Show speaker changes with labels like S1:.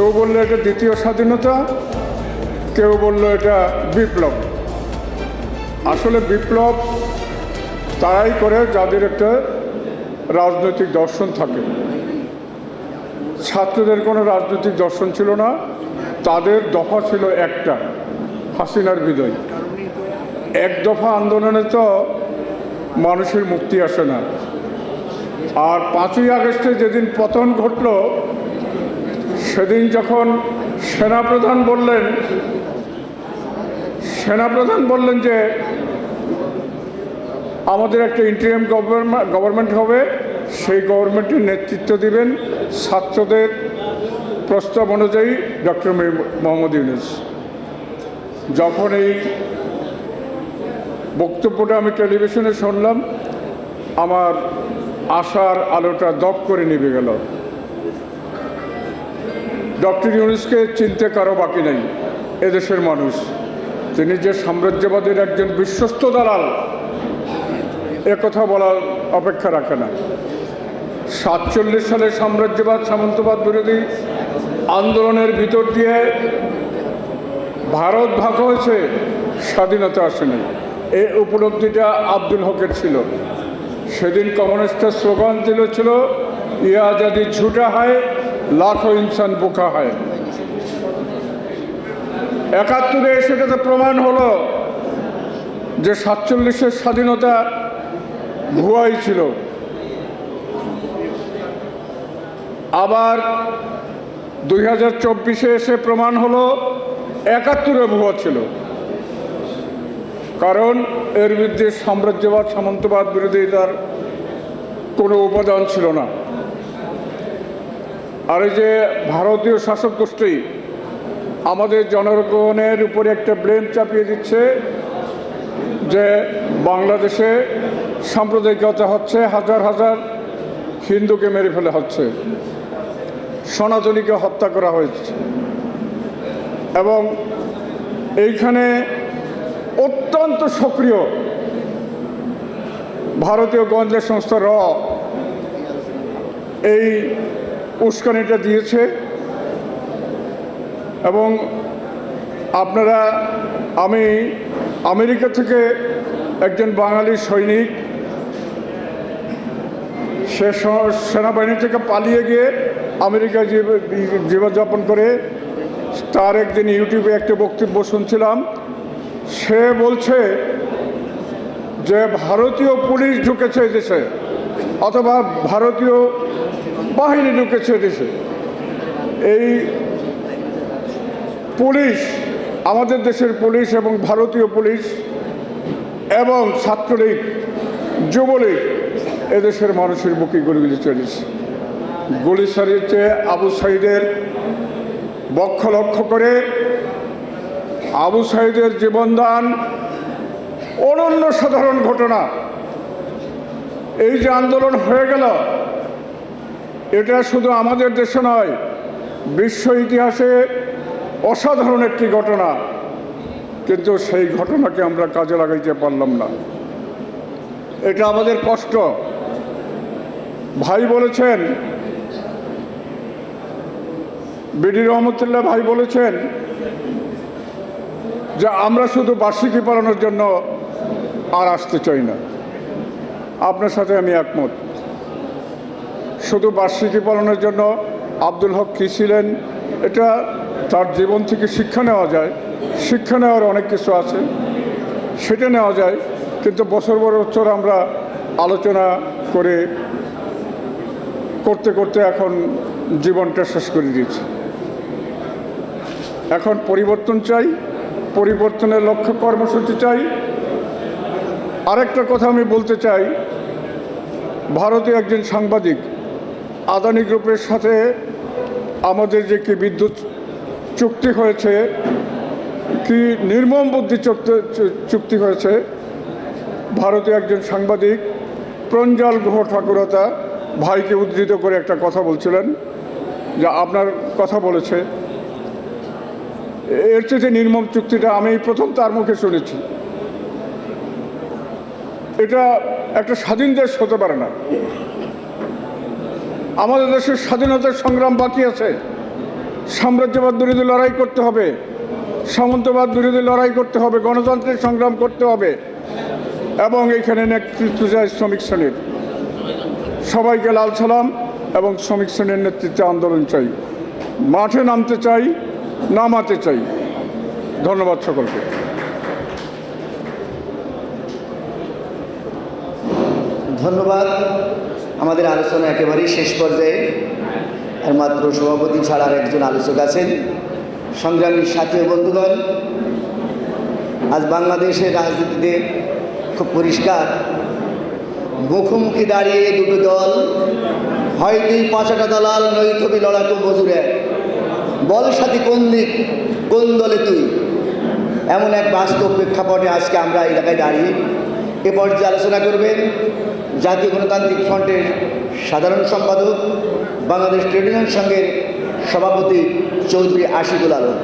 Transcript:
S1: কেউ বলল এটা দ্বিতীয় স্বাধীনতা, কেউ বলল এটা বিপ্লব। আসলে বিপ্লব তারাই করে যাদের একটা রাজনৈতিক দর্শন থাকে। ছাত্রদের কোনো রাজনৈতিক দর্শন ছিল না, তাদের দফা ছিল একটা, হাসিনার বিজয়। এক দফা আন্দোলনে তো মানুষের মুক্তি আসে না। আর পাঁচই আগস্টে যেদিন পতন ঘটল সেদিন যখন সেনাপ্রধান বললেন সেনাপ্রধান বললেন যে, আমাদের একটা ইন্টারিয়াম গভর্নমেন্ট হবে, সেই গভর্নমেন্টের নেতৃত্ব দিবেন ছাত্রদের প্রস্তাব অনুযায়ী ডক্টর মোহাম্মদ ইউনুস। যখন এই বক্তব্যটা আমি টেলিভিশনে শুনলাম, আমার আশার আলোটা দপ করে নিভে গেল। ডক্টর ইউনুসকে চিনতে কারও বাকি নেই, এদেশের মানুষ। তিনি যে সাম্রাজ্যবাদের একজন বিশ্বস্ত দালাল কথা বলার অপেক্ষা রাখে না। সাতচল্লিশ সালে সাম্রাজ্যবাদ, সামন্তবাদ বিরোধী আন্দোলনের ভিতর দিয়ে ভারত ভাগ হয়েছে, স্বাধীনতা আসেনি। এই উপলব্ধিটা আব্দুল হকের ছিল। সেদিন কমিউনিস্টের স্লোগান দিল ছিল ইয়া যদি ঝুটা হয় লাখো ইনসান বোকা হয়। একাত্তরে সেটাতে প্রমাণ হলো যে সাতচল্লিশের স্বাধীনতা ভুয়াই ছিল। আবার দুই হাজার চব্বিশে এসে প্রমাণ হলো একাত্তরে ভুয়া ছিল। কারণ এর বিরুদ্ধে সাম্রাজ্যবাদ, সামন্তবাদ বিরোধিতার কোনো উপাদান ছিল না। আর এই যে ভারতীয় শাসক গোষ্ঠী আমাদের জনগণের উপরে একটা ব্লেম চাপিয়ে দিচ্ছে যে বাংলাদেশে সাম্প্রদায়িকতা হচ্ছে, হাজার হাজার হিন্দুকে মেরে ফেলে হচ্ছে, সনাতনীকে হত্যা করা হয়েছে। এবং এইখানে অত্যন্ত সক্রিয় ভারতীয় গোয়েন্দা সংস্থা র এই উস্কানিটা দিয়েছে। এবং আপনারা, আমি আমেরিকা থেকে একজন বাঙালি সৈনিক, সে সেনাবাহিনী থেকে পালিয়ে গিয়ে আমেরিকা জীব- জীবনযাপন করে তার একদিন ইউটিউবে একটা বক্তব্য শুনছিলাম। সে বলছে যে, ভারতীয় পুলিশ ঢুকেছে এই দেশে, অথবা ভারতীয় বাহিনী এই দেশে এই পুলিশ, আমাদের দেশের পুলিশ এবং ভারতীয় পুলিশ এবং ছাত্রলীগ, যুবলীগ এদেশের মানুষের বুকে গুলিগুলি চলেছে গুলি সারিয়েছে আবু সাইদের বক্ষ লক্ষ্য করে। আবু সাইদের জীবনদান অনন্য সাধারণ ঘটনা। এই যে আন্দোলন হয়ে গেল এটা শুধু আমাদের দেশে নয়, বিশ্ব ইতিহাসে অসাধারণ একটি ঘটনা। কিন্তু সেই ঘটনাকে আমরা কাজে লাগাইতে পারলাম না। এটা আমাদের কষ্ট। ভাই বলেছেন, বিডি রহমতুল্লাহ ভাই বলেছেন যে আমরা শুধু বার্ষিকী পালনের জন্য আর আসতে চাই না। আপনার সাথে আমি একমত। শুধু বার্ষিকী পালনের জন্য আব্দুল হক কী ছিলেন, এটা তার জীবন থেকে শিক্ষা নেওয়া যায়। শিক্ষা নেওয়ার অনেক কিছু আছে, সেটা নেওয়া যায়, কিন্তু বছর বছর আমরা আলোচনা করে করতে করতে এখন জীবনটা শেষ করে দিয়েছি। এখন পরিবর্তন চাই, পরিবর্তনের লক্ষ্য কর্মসূচি চাই। আরেকটা কথা আমি বলতে চাই ভারতীয় একজন সাংবাদিক আদানি গ্রুপের সাথে আমাদের যে কি বিদ্যুৎ চুক্তি হয়েছে, কি নির্মম বুদ্ধি চুক্তি চুক্তি হয়েছে, ভারতীয় একজন সাংবাদিক প্রঞ্জাল গুহ ঠাকুরতা ভাইকে উদ্ধৃত করে একটা কথা বলছিলেন, যা আপনার কথা বলেছে। এর চেয়ে নির্মম চুক্তিটা আমি প্রথম তার মুখে শুনেছি। এটা একটা স্বাধীন দেশ হতে পারে না। আমাদের দেশের স্বাধীনতার সংগ্রাম বাকি আছে। সাম্রাজ্যবাদ বিরোধী লড়াই করতে হবে। সামন্তবাদ বিরোধী লড়াই করতে হবে। গণতন্ত্রের সংগ্রাম করতে হবে। এবং এখানে নেতৃত্ব যায় শ্রমিক শ্রেণির। সবাইকে লাল সালাম এবং শ্রমিক শ্রেণির নেতৃত্বে আন্দোলন চাই। মাঠে নামতে চাই, নামাতে চাই। ধন্যবাদ সকলকে।
S2: ধন্যবাদ। আমাদের আলোচনা একেবারেই শেষ পর্যায়ে। আর মাত্র সভাপতি ছাড়া আর একজন আলোচক আছেন, সংগ্রামী সাথী ও বন্ধুগণ। আজ বাংলাদেশের রাজনীতিতে খুব পরিষ্কার। মুখোমুখি দাঁড়িয়ে দুটো দল হয় তুই পাঁচাটা দালাল নৈথবি লড়াকু মজুরে। বল সাথী কোন দিক, কোন দলে তুই? এমন এক বাস্তব প্রেক্ষাপটে আজকে আমরা এলাকায় দাঁড়িয়ে এ পর্যায়ে আলোচনা করবেন জাতীয় গণতান্ত্রিক ফ্রন্টের সাধারণ সম্পাদক বাংলাদেশ ট্রেড ইউনিয়ন সংঘের সভাপতি চৌধুরী আশিকুল আলম।